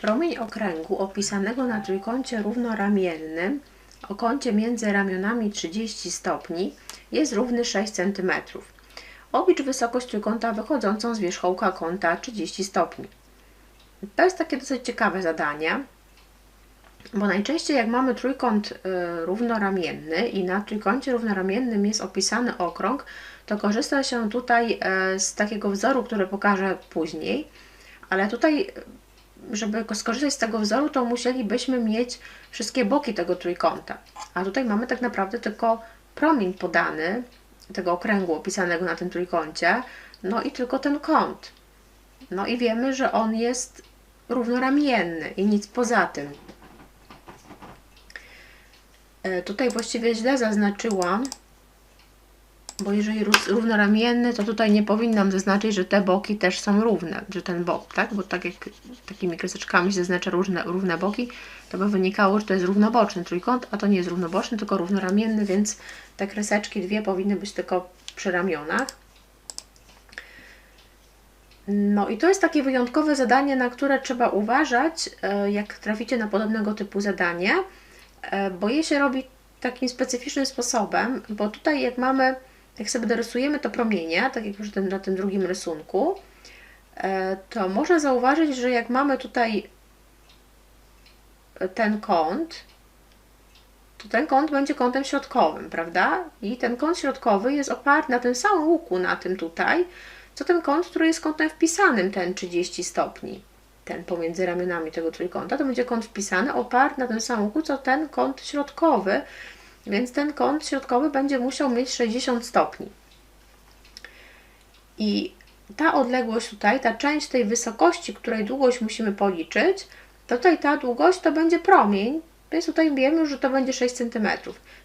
Promień okręgu opisanego na trójkącie równoramiennym o kącie między ramionami 30 stopni jest równy 6 cm. Oblicz wysokość trójkąta wychodzącą z wierzchołka kąta 30 stopni. To jest takie dosyć ciekawe zadanie, bo najczęściej jak mamy trójkąt y, równoramienny i na trójkącie równoramiennym jest opisany okrąg, to korzysta się tutaj e, z takiego wzoru, który pokażę później, ale tutaj żeby skorzystać z tego wzoru, to musielibyśmy mieć wszystkie boki tego trójkąta. A tutaj mamy tak naprawdę tylko promień podany tego okręgu opisanego na tym trójkącie, no i tylko ten kąt. No i wiemy, że on jest równoramienny i nic poza tym. E, Tutaj właściwie źle zaznaczyłam, bo jeżeli równoramienny, to tutaj nie powinnam zaznaczyć, że te boki też są równe, że ten bok, tak? Bo tak jak takimi kreseczkami się zaznacza różne, równe boki, to by wynikało, że to jest równoboczny trójkąt, a to nie jest równoboczny, tylko równoramienny, więc te kreseczki dwie powinny być tylko przy ramionach. No i to jest takie wyjątkowe zadanie, na które trzeba uważać, e, jak traficie na podobnego typu zadanie, e, bo je się robi takim specyficznym sposobem, bo tutaj jak mamy, jak sobie dorysujemy to promienie, tak jak już ten, na tym drugim rysunku, e, to można zauważyć, że jak mamy tutaj ten kąt, to ten kąt będzie kątem środkowym, prawda? I ten kąt środkowy jest oparty na tym samym łuku, na tym tutaj, co ten kąt, który jest kątem wpisanym, ten 30 stopni, ten pomiędzy ramionami tego trójkąta, to będzie kąt wpisany oparty na tym samym łuku, co ten kąt środkowy, więc ten kąt środkowy będzie musiał mieć 60 stopni. I ta odległość tutaj, ta część tej wysokości, której długość musimy policzyć, tutaj ta długość to będzie promień, więc tutaj wiemy, że to będzie 6 cm.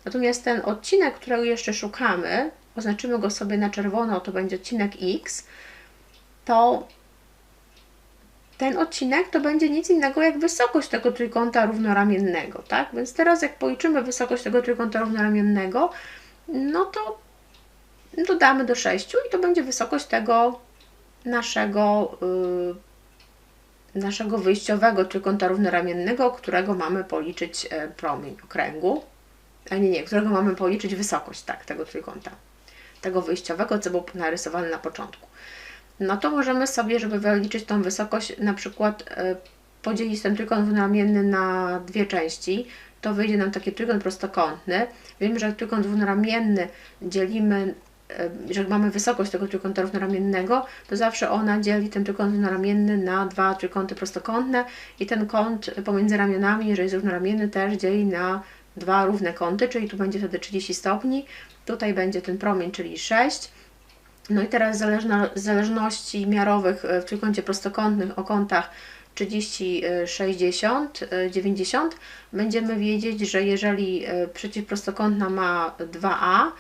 Natomiast ten odcinek, którego jeszcze szukamy, oznaczymy go sobie na czerwono, to będzie odcinek X, to ten odcinek to będzie nic innego jak wysokość tego trójkąta równoramiennego, tak? Więc teraz jak policzymy wysokość tego trójkąta równoramiennego, no to dodamy do 6 i to będzie wysokość tego naszego, yy, naszego wyjściowego trójkąta równoramiennego, którego mamy policzyć e, promień okręgu. A nie, nie, którego mamy policzyć wysokość, tak, tego trójkąta. Tego wyjściowego, co było narysowane na początku no to możemy sobie, żeby wyliczyć tą wysokość, na przykład y, podzielić ten trójkąt równoramienny na dwie części, to wyjdzie nam taki trójkąt prostokątny. Wiemy, że trójkąt równoramienny dzielimy, y, że mamy wysokość tego trójkąta równoramiennego, to zawsze ona dzieli ten trójkąt równoramienny na dwa trójkąty prostokątne i ten kąt pomiędzy ramionami, jeżeli jest równoramienny, też dzieli na dwa równe kąty, czyli tu będzie wtedy 30 stopni, tutaj będzie ten promień, czyli 6 no i teraz zależno, zależności miarowych e, w trójkącie prostokątnych o kątach 30, 60, 90 będziemy wiedzieć, że jeżeli e, przeciwprostokątna ma 2a,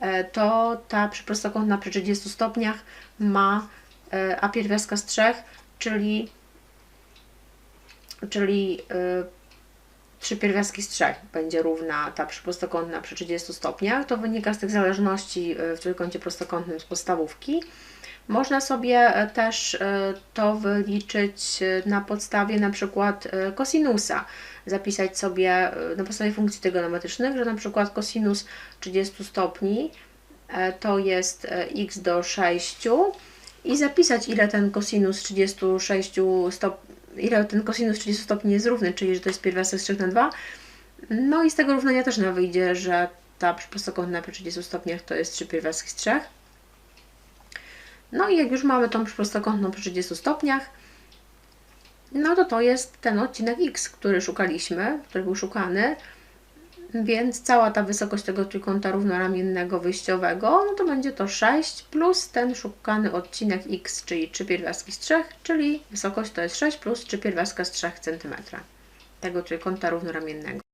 e, to ta przyprostokątna przy 30 stopniach ma a pierwiastka z 3, czyli, czyli 3 pierwiastki z 3 będzie równa ta prostokątna przy 30 stopniach. To wynika z tych zależności w trójkącie prostokątnym z podstawówki. Można sobie też to wyliczyć na podstawie na przykład kosinusa. Zapisać sobie na podstawie funkcji tygonometrycznych, że na przykład kosinus 30 stopni to jest x do 6 i zapisać ile ten kosinus 36 stopni ile ten kosinus 30 stopni jest równy, czyli że to jest pierwiastek z 3 na 2. No i z tego równania też nam wyjdzie, że ta prostokątna przy 30 stopniach to jest 3 pierwiastki z 3. No i jak już mamy tą prostokątną przy 30 stopniach, no to to jest ten odcinek x, który szukaliśmy, który był szukany. Więc cała ta wysokość tego trójkąta równoramiennego wyjściowego, no to będzie to 6 plus ten szukany odcinek x, czyli 3 pierwiastki z 3, czyli wysokość to jest 6 plus 3 pierwiastka z 3 cm tego trójkąta równoramiennego.